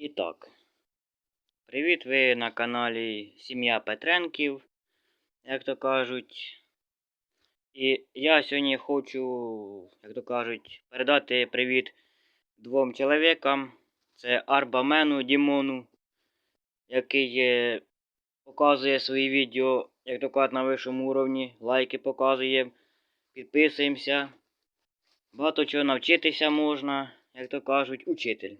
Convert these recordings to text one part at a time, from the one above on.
І так. Привіт, ви на каналі Сім'я Петренків, як то кажуть. І я сьогодні хочу, як то кажуть, передати привіт двом чоловікам. Це Арбамену Дімону, який показує свої відео, як то кажуть, на вищому уровні. Лайки показує. Підписуємося. Багато чого навчитися можна, як то кажуть, учитель.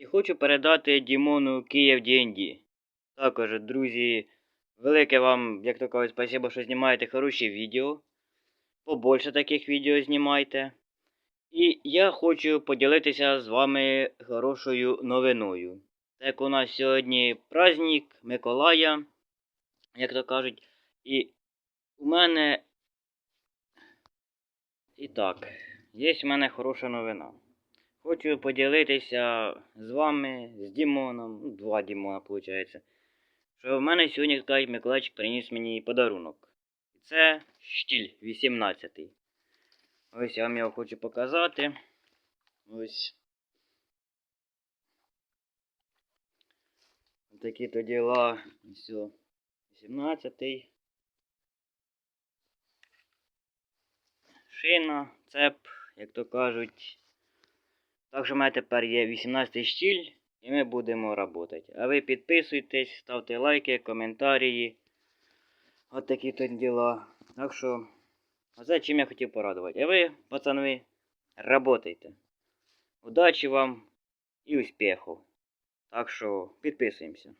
І хочу передати Дімону Київ D&D. Також, друзі, велике вам, як то кажуть, спасибо, що знімаєте хороші відео. Побольше таких відео знімайте. І я хочу поділитися з вами хорошою новиною. Так у нас сьогодні праздник Миколая, як то кажуть, і у мене. І так, є в мене хороша новина. Хочу поділитися з вами, з Дімоном, ну, два Дімона, виходить, що в мене сьогодні як кажуть, Миколайчик приніс мені подарунок. Це штіль 18. Ось я вам його хочу показати. Ось. Такі то діла. Все. 18. Шина, цеп, як то кажуть. Так що в мене тепер є 18 щіль і ми будемо працювати. А ви підписуйтесь, ставте лайки, коментарі. От такі тут діла. Так що, оце чим я хотів порадувати. А ви, пацани, працюйте. Удачі вам і успіху. Так що підписуємося.